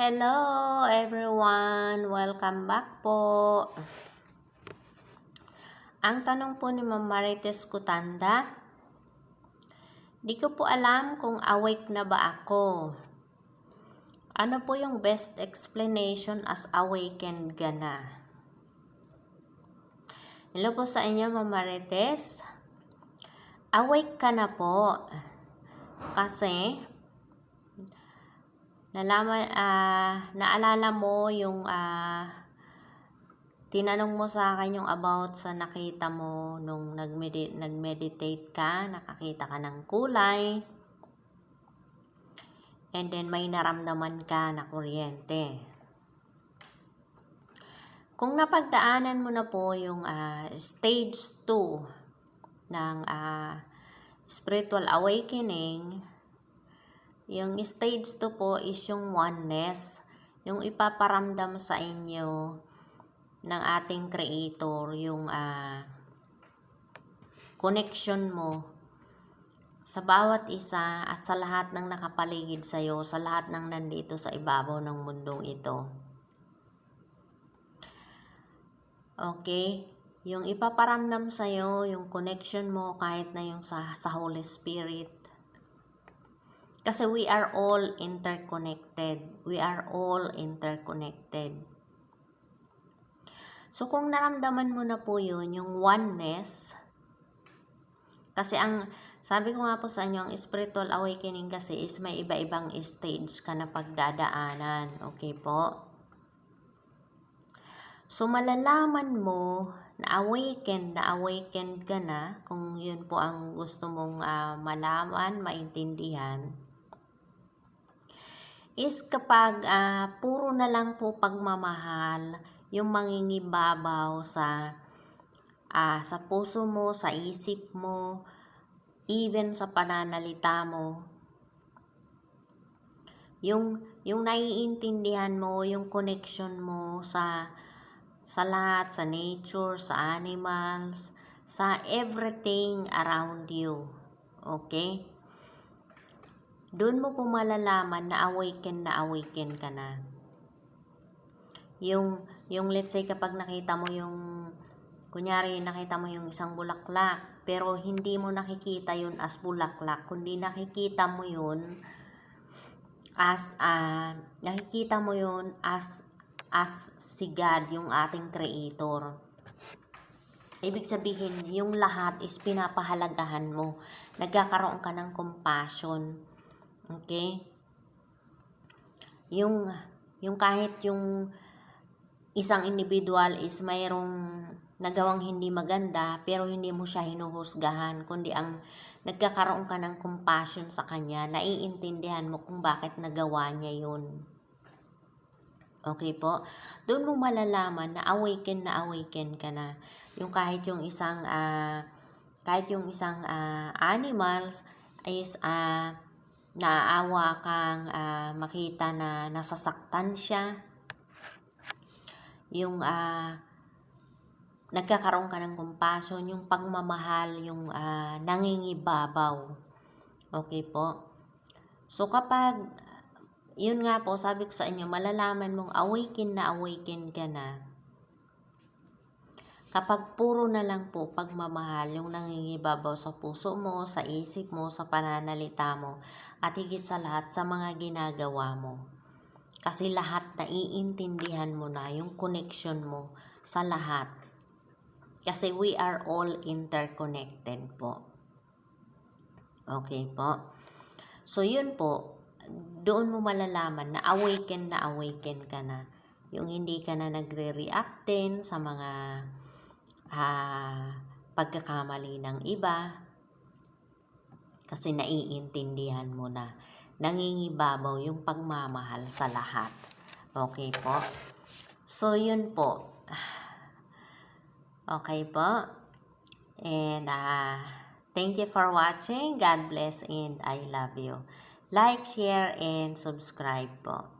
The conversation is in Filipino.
Hello everyone! Welcome back po. Ang tanong po ni Ma'am Marites Kutanda, di ko po alam kung awake na ba ako. Ano po yung best explanation as awakened ka na? Hello po sa inyo, Ma'am Marites. Awake ka na po. Kasi, nalaman, ah, naalala mo yung, ah, tinanong mo sa akin yung about sa nakita mo nung nagmedi- nag-meditate ka, nakakita ka ng kulay, and then may naramdaman ka na kuryente. Kung napagdaanan mo na po yung ah, stage 2 ng ah, spiritual awakening, yung stage 2 po is yung oneness, yung ipaparamdam sa inyo ng ating creator, yung ah, connection mo sa bawat isa at sa lahat ng nakapaligid sa iyo, sa lahat ng nandito sa ibabaw ng mundong ito. Okay? Yung ipaparamdam sa iyo, yung connection mo kahit na yung sa, sa Holy Spirit. Kasi we are all interconnected. We are all interconnected. So kung naramdaman mo na po yun, yung oneness, kasi ang, sabi ko nga po sa inyo, ang spiritual awakening kasi is may iba-ibang stage ka na pagdadaanan. Okay po? So, malalaman mo na awakened, na awakened ka na, kung yun po ang gusto mong ah, malaman, maintindihan, is kapag ah, puro na lang po pagmamahal, yung mangingibabaw sa ah, sa puso mo, sa isip mo, even sa pananalita mo. Yung yung naiintindihan mo, yung connection mo sa sa lahat, sa nature, sa animals, sa everything around you. Okay? Doon mo po malalaman na awaken na awaken ka na. Yung, yung let's say kapag nakita mo yung, kunyari nakita mo yung isang bulaklak, pero hindi mo nakikita yun as bulaklak, kundi nakikita mo yun as, ah, nakikita mo yun as as si God, yung ating creator. Ibig sabihin, yung lahat is pinapahalagahan mo. Nagkakaroon ka ng compassion. Okay? Yung, yung kahit yung isang individual is mayroong nagawang hindi maganda, pero hindi mo siya hinuhusgahan, kundi ang nagkakaroon ka ng compassion sa kanya, naiintindihan mo kung bakit nagawa niya yun. Okay po? Doon mo malalaman na awaken na awaken ka na. Yung kahit yung isang ah, kahit yung isang ah, animals is ah, naaawa kang ah, makita na nasasaktan siya. Yung ah, nagkakaroon ka ng compassion, yung pagmamahal, yung ah, nangingibabaw. Okay po? So kapag yun nga po, sabi ko sa inyo, malalaman mong awaken na awaken ka na. Kapag puro na lang po pagmamahal yung nangingibabaw sa puso mo, sa isip mo, sa pananalita mo, at higit sa lahat sa mga ginagawa mo. Kasi lahat na iintindihan mo na yung connection mo sa lahat. Kasi we are all interconnected po. Okay po. So yun po, doon mo malalaman na awaken na awaken ka na. Yung hindi ka na nagre-react din sa mga ah, pagkakamali ng iba. Kasi naiintindihan mo na. Nangingibabaw yung pagmamahal sa lahat. Okay po? So, yun po. Okay po? And ah, thank you for watching. God bless and I love you. Like, share, and subscribe po.